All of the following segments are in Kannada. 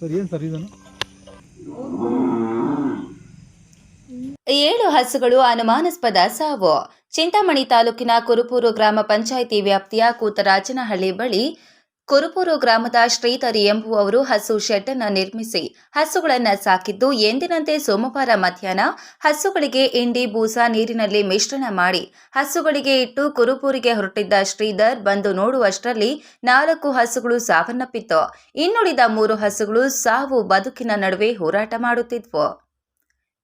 ಸರ್ ಸರ್ ಇದನ್ನು? ಏಳು ಹಸುಗಳು ಅನುಮಾನಾಸ್ಪದ ಸಾವು. ಚಿಂತಾಮಣಿ ತಾಲೂಕಿನ ಕುರುಪೂರು ಗ್ರಾಮ ಪಂಚಾಯಿತಿ ವ್ಯಾಪ್ತಿಯ ಕೂತರಾಜನಹಳ್ಳಿ ಬಳಿ ಕುರುಪೂರು ಗ್ರಾಮದ ಶ್ರೀಧರಿ ಎಂಬುವವರು ಹಸು ಶೆಡ್ ಅನ್ನು ನಿರ್ಮಿಸಿ ಹಸುಗಳನ್ನು ಸಾಕಿದ್ದು ಎಂದಿನಂತೆ ಸೋಮವಾರ ಮಧ್ಯಾಹ್ನ ಹಸುಗಳಿಗೆ ಇಂಡಿ ಬೂಸ ನೀರಿನಲ್ಲಿ ಮಿಶ್ರಣ ಮಾಡಿ ಹಸುಗಳಿಗೆ ಇಟ್ಟು ಕುರುಪೂರಿಗೆ ಹೊರಟಿದ್ದ ಶ್ರೀಧರ್ ಬಂದು ನೋಡುವಷ್ಟರಲ್ಲಿ ನಾಲ್ಕು ಹಸುಗಳು ಸಾವನ್ನಪ್ಪಿತ್ತು. ಇನ್ನುಳಿದ ಮೂರು ಹಸುಗಳು ಸಾವು ಬದುಕಿನ ನಡುವೆ ಹೋರಾಟ ಮಾಡುತ್ತಿದ್ವು.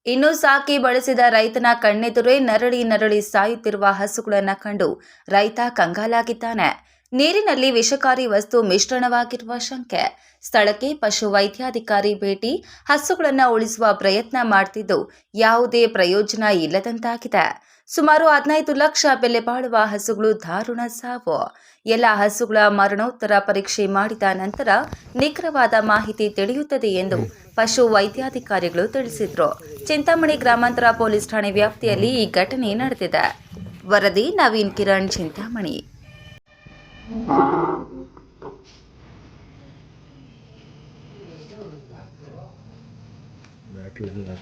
ಇನ್ನು ಸಾಕಿ ಬಳಸಿದ ರೈತನ ಕಣ್ಣೆದುರೇ ನರಳಿ ನರಳಿ ಸಾಯುತ್ತಿರುವ ಹಸುಗಳನ್ನು ಕಂಡು ರೈತ ಕಂಗಾಲಾಗಿದ್ದಾನೆ. ನೀರಿನಲ್ಲಿ ವಿಷಕಾರಿ ವಸ್ತು ಮಿಶ್ರಣವಾಗಿರುವ ಶಂಕೆ. ಸ್ಥಳಕ್ಕೆ ಪಶು ವೈದ್ಯಾಧಿಕಾರಿ ಭೇಟಿ. ಹಸುಗಳನ್ನು ಉಳಿಸುವ ಪ್ರಯತ್ನ ಮಾಡ್ತಿದ್ದು. ಯಾವುದೇ ಪ್ರಯೋಜನ ಇಲ್ಲದಂತಾಗಿದೆ. ಸುಮಾರು ಹದಿನೈದು ಲಕ್ಷ ಬೆಲೆ ಬಾಳುವ ಹಸುಗಳು ದಾರುಣ ಸಾವು. ಎಲ್ಲ ಹಸುಗಳ ಮರಣೋತ್ತರ ಪರೀಕ್ಷೆ ಮಾಡಿದ ನಂತರ ನಿಖರವಾದ ಮಾಹಿತಿ ತಿಳಿಯುತ್ತದೆ ಎಂದು ಪಶು ವೈದ್ಯಾಧಿಕಾರಿಗಳು ತಿಳಿಸಿದರು. ಚಿಂತಾಮಣಿ ಗ್ರಾಮಾಂತರ ಪೊಲೀಸ್ ಠಾಣೆ ವ್ಯಾಪ್ತಿಯಲ್ಲಿ ಈ ಘಟನೆ ನಡೆದಿದೆ. ವರದಿ ನವೀನ್ ಕಿರಣ್ ಚಿಂತಾಮಣಿ. 나 비웃는 거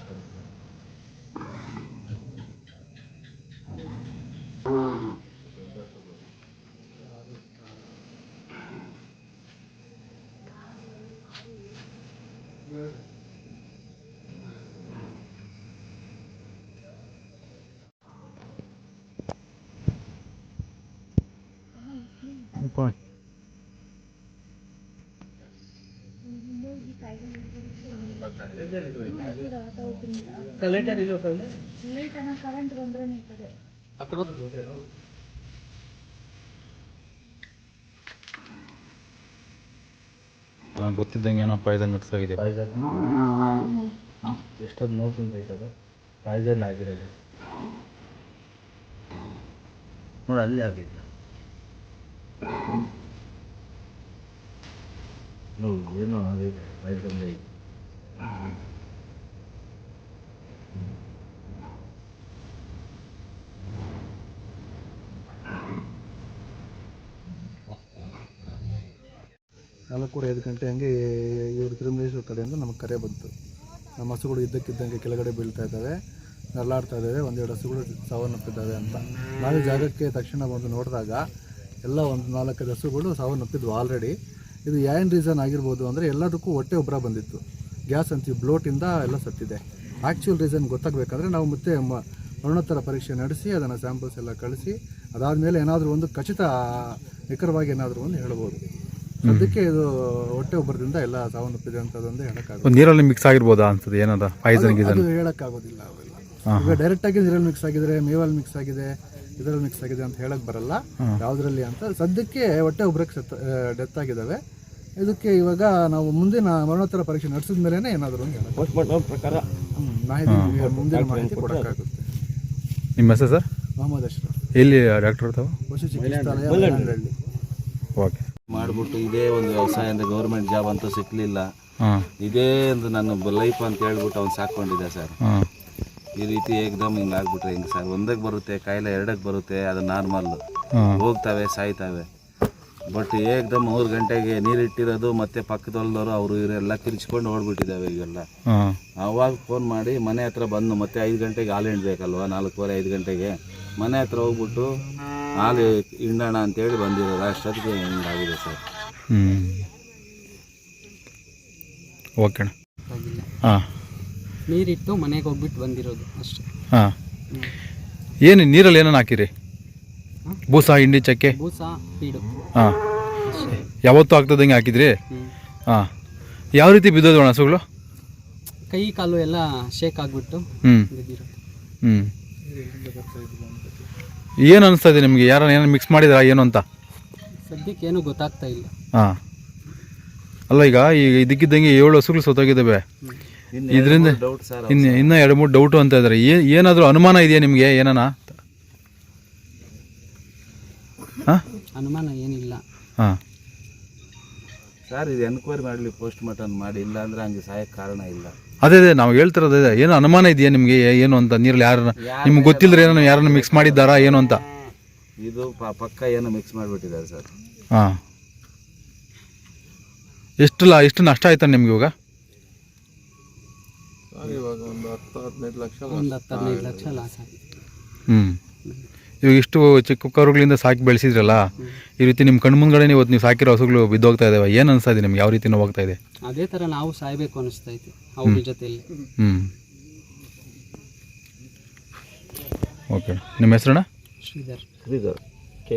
ನಂಗೆ ಗೊತ್ತಿದ್ದಂಗೆ ಏನೋ ಪಾಯ್ಸನ್ ಮಿಕ್ಸಾಗಿದೆ ಎಷ್ಟೊಂದು ನೋವು ಐತದ? ಪಾಯ್ಸನ್ ಆಗಿರೋದು. ನೋಡಿ ಅಲ್ಲಿ ಆಗಿದ್ದು. ಐತೆ ನಾಲ್ಕೂವರೆ ಐದು ಗಂಟೆ ಹಂಗೆ ಇವರು ತಿರುಮಲೇಶ್ವರ ಕಡೆಯಿಂದ ನಮಗೆ ಕರೆ ಬಂತು. ನಮ್ಮ ಹಸುಗಳು ಇದ್ದಕ್ಕಿದ್ದಂಗೆ ಕೆಳಗಡೆ ಬೀಳ್ತಾ ಇದ್ದಾವೆ, ನರಳಾಡ್ತಾ ಇದ್ದಾವೆ, ಒಂದೆರಡು ಹಸುಗಳು ಸಾವನ್ನಪ್ಪಿದ್ದಾವೆ ಅಂತ. ನಾವು ಜಾಗಕ್ಕೆ ತಕ್ಷಣ ಬಂದು ನೋಡಿದಾಗ ಎಲ್ಲ ಒಂದು ನಾಲ್ಕೈದು ಹಸುಗಳು ಸಾವನ್ನಪ್ಪಿದ್ವು ಆಲ್ರೆಡಿ ಇದು ಏನು ರೀಸನ್ ಆಗಿರ್ಬೋದು ಅಂದರೆ ಎಲ್ಲದಕ್ಕೂ ಹೊಟ್ಟೆ ಒಬ್ಬರ ಬಂದಿತ್ತು. ಗ್ಯಾಸ್ ಅಂತೀವಿ ಬ್ಲೋಟಿಂದ ಎಲ್ಲ ಸತ್ತಿದೆ. ಆ್ಯಕ್ಚುಯಲ್ ರೀಸನ್ ಗೊತ್ತಾಗಬೇಕಂದ್ರೆ ನಾವು ಮತ್ತೆ ಮರಣೋತ್ತರ ಪರೀಕ್ಷೆ ನಡೆಸಿ ಅದನ್ನು ಸ್ಯಾಂಪಲ್ಸ್ ಎಲ್ಲ ಕಳಿಸಿ ಅದಾದಮೇಲೆ ಏನಾದರೂ ಒಂದು ಖಚಿತ ನಿಖರವಾಗಿ ಏನಾದರೂ ಒಂದು ಹೇಳ್ಬೋದು. ಅದಕ್ಕೆ ಇದು ಹೊಟ್ಟೆ ಉಬ್ಬರದಿಂದ ಎಲ್ಲ ಸಾವನ್ನಪ್ಪಿದೆ ಅಂತದೊಂದು ಹೇಳೋಕ್ಕಾಗುತ್ತೆ ನೀರಲ್ಲಿ ಮಿಕ್ಸ್ ಆಗಿರ್ಬೋದು ಅನ್ಸುತ್ತೆ ಏನದ? ಹೇಳೋಕ್ಕಾಗೋದಿಲ್ಲ ಗೀಸನ್? ಅದು ಹೇಳಕ್ಕಾಗೋದಿಲ್ಲ ಅವೆಲ್ಲ. ಈಗ ಡೈರೆಕ್ಟ್ ಆಗಿ ನೀರಲ್ಲಿ ಮಿಕ್ಸ್ ಆಗಿದ್ರೆ ಮೇವಲ್ಲಿ ಮಿಕ್ಸ್ ಆಗಿದೆ ಇದರಲ್ಲಿ ಮಿಕ್ಸ್ ಆಗಿದೆ ಅಂತ ಹೇಳಕ್ ಬರಲ್ಲ. ಯಾವ್ದ್ರಲ್ಲಿ ಅಂತ. ಸದ್ಯಕ್ಕೆ ಹೊಟ್ಟೆ ಉಬ್ರಕ್ಕೆ ಡೆತ್ ಆಗಿದ್ದಾವೆ. ಇದಕ್ಕೆ ಇವಾಗ ನಾವು ಮುಂದಿನ ಮರಣೋತ್ತರ ಪರೀಕ್ಷೆ ನಡೆಸಿದ ಮೇಲೆ ಏನಾದರೂ ಪ್ರಕಾರ. ಮಾಹಿತಿ ಮುಂದಿನ ಮಾಹಿತಿ ಕೊಡಕ್ಕಾಗುತ್ತೆ. ನಿಮ್ಮ ಹೆಸರು ಸರ್? ಮೊಹಮ್ಮದ್ ಅಶ್ರಫ್. ಎಲ್ಲಿ ಡಾಕ್ಟರ್ ತಾವು ಪಶು ಚಿಕಿತ್ಸಾಲಯ ಓಕೆ. ಮಾಡಿಬಿಟ್ಟು ಇದೇ ಒಂದು ವ್ಯವಸಾಯ ಅಂದರೆ ಗೌರ್ಮೆಂಟ್ ಜಾಬ್ ಅಂತೂ ಸಿಕ್ಕಲಿಲ್ಲ ಹಾಂ. ಇದೇ ಒಂದು ನನ್ನ ಲೈಫ್ ಅಂತ ಹೇಳ್ಬಿಟ್ಟು ಅವ್ನು ಸಾಕೊಂಡಿದ್ದೆ ಸರ್. ಈ ರೀತಿ ಏಕದಮ್ ಹಿಂಗೆ ಆಗ್ಬಿಟ್ರೆ ಹಿಂಗೆ ಸರ್ ಒಂದಕ್ಕೆ ಬರುತ್ತೆ ಕಾಯಿಲೆ ಎರಡಕ್ಕೆ ಬರುತ್ತೆ ಅದು ನಾರ್ಮಲ್ ಹೋಗ್ತಾವೆ ಸಾಯ್ತವೆ. ಬಟ್ ಏಕದಮ್ ಮೂರು ಗಂಟೆಗೆ ನೀರಿಟ್ಟಿರೋದು ಮತ್ತೆ ಪಕ್ಕದೊಲ್ದವರು ಅವರು ಇವರೆಲ್ಲ ಕಿರ್ಚ್ಕೊಂಡು ಓಡ್ಬಿಟ್ಟಿದ್ದಾವೆ ಇವೆಲ್ಲ ಅವಾಗ ಫೋನ್ ಮಾಡಿ ಮನೆ ಹತ್ರ ಬಂದು ಮತ್ತೆ ಐದು ಗಂಟೆಗೆ ಹಾಲು ಹಿಂಡ್ಬೇಕಲ್ವ? ನಾಲ್ಕೂವರೆ ಐದು ಗಂಟೆಗೆ. ಮನೆ ಹತ್ರ ಹೋಗ್ಬಿಟ್ಟು ಹಾಲು ಹಿಂಡೋಣ ಅಂತೇಳಿ ಬಂದಿರೋದು. ಅಷ್ಟೊತ್ತಿಗೆ ಹಿಂಗಾಗಿದೆ ಸರ್ ಓಕೆ ಹಾಂ. ನೀರಿಟ್ಟು ಮನೆಗೆ ಹೋಗ್ಬಿಟ್ಟು ಬಂದಿರೋದು ಅಷ್ಟೇ. ಹಾಂ. ಏನು ನೀರಲ್ಲಿ ಏನೇನು ಹಾಕಿರಿ? ಬೂಸ ಹಿಂಡಿ ಚಕ್ಕೆ? ಬೂಸ ಪೀಡು. ಹಾಂ. ಯಾವತ್ತೂ ಆಗ್ತದಂಗೆ ಹಾಕಿದ್ರಿ? ಹಾಂ. ಯಾವ ರೀತಿ ಬಿದ್ದೋದು ಅಣ್ಣ ಹಸುಗಳು? ಕೈ ಕಾಲು ಎಲ್ಲ ಶೇಕ್ ಆಗಿಬಿಟ್ಟು ಹ್ಞೂ ಹ್ಞೂ ಏನು ಅನಿಸ್ತಾ ಇದೆ ನಿಮಗೆ? ಯಾರನ್ನ ಏನೋ ಮಿಕ್ಸ್ ಮಾಡಿದ್ರಾ ಏನು ಅಂತ? ಸದ್ಯಕ್ಕೆ ಏನೂ ಗೊತ್ತಾಗ್ತಾ ಇಲ್ಲ. ಹಾಂ. ಅಲ್ಲ ಈಗ ಈಗ ಇದಕ್ಕಿದ್ದಂಗೆ ಏಳು ಹಸುಗಳು ಸತ್ತೋಗಿದ್ದಾವೆ. ಇದರಿಂದ ಡೌಟ್ ಸರ್ ಇನ್ನು ಇನ್ನೂ ಎರಡು ಮೂರು ಡೌಟು ಅಂತ ಇದ್ದಾರೆ ಏ ಏನಾದರೂ ಅನುಮಾನ ಇದೆಯಾ ನಿಮಗೆ? ಏನಾನ? ಹಾಂ? ಅನುಮಾನ ಏನಿಲ್ಲ. ಹಾಂ. ಸರ್ ಇದು ಎನ್ಕ್ವೈರಿ ಮಾಡಲಿ ಪೋಸ್ಟ್ ಮಾರ್ಟಮ್ ಮಾಡಿ ಇಲ್ಲ ಅಂದ್ರೆ ಹಂಗೆ ಸಾಯಕ್ಕೆ ಕಾರಣ ಇಲ್ಲ. ಅದೇ ಅದೇ ನಾವು ಹೇಳ್ತಿರೋದು ಅದೇ. ಏನು ಅನುಮಾನ ಇದೆಯಾ ನಿಮಗೆ? ಏನು ಅಂತ ನೀರಲ್ಲಿ ಯಾರನ್ನ ನಿಮ್ಗೆ ಗೊತ್ತಿಲ್ಲದ್ರೆ ಏನೋ ಯಾರನ್ನ ಮಿಕ್ಸ್ ಮಾಡಿದ್ದಾರಾ ಏನು ಅಂತ? ಇದು ಪ- ಪಕ್ಕ ಏನು ಮಿಕ್ಸ್ ಮಾಡಿಬಿಟ್ಟಿದ್ದಾರೆ ಸರ್ ಹಾಂ. ಎಷ್ಟು ಲಾ ಎಷ್ಟು ನಷ್ಟ ಆಯ್ತಾ ನಿಮ್ಗೆ ಇವಾಗ? ಇವಾಗ ಒಂದು ಹತ್ತು ಹದಿನೈದು ಲಕ್ಷ ಒಂದು ಹತ್ತು ಹದಿನೈದು ಲಕ್ಷ ಲಾಸ್ ಆಗಿದೆ ಹ್ಞೂ ಇವಾಗ ಇಷ್ಟು ಚಿಕ್ಕ ಕರುಗಳಿಂದ ಸಾಕಿ ಬೆಳೆಸಿದ್ರಲ್ಲ ಈ ರೀತಿ ನಿಮ್ಮ ಕಣ್ಣು ಮುಂದ್ಗಡೆ ಇವತ್ತು ನೀವು ಸಾಕಿರೋ ಹಸುಗಳು ಬಿದ್ದೋಗ್ತಾ ಇದಾವೆ. ಏನು ಅನಿಸ್ತಾ ಇದೆ ನಿಮ್ಗೆ? ಯಾವ ರೀತಿ ಹೋಗ್ತಾ ಇದೆ? ಅದೇ ಥರ ನಾವು ಸಾಯ್ಬೇಕು ಇತ್ತು ಅವ್ರ ಜೊತೆಯಲ್ಲಿ. ಹ್ಞೂ ಓಕೆ. ನಿಮ್ಮ ಹೆಸರಣ್ಣ? ಶ್ರೀಧರ್. ಶ್ರೀಧರ್.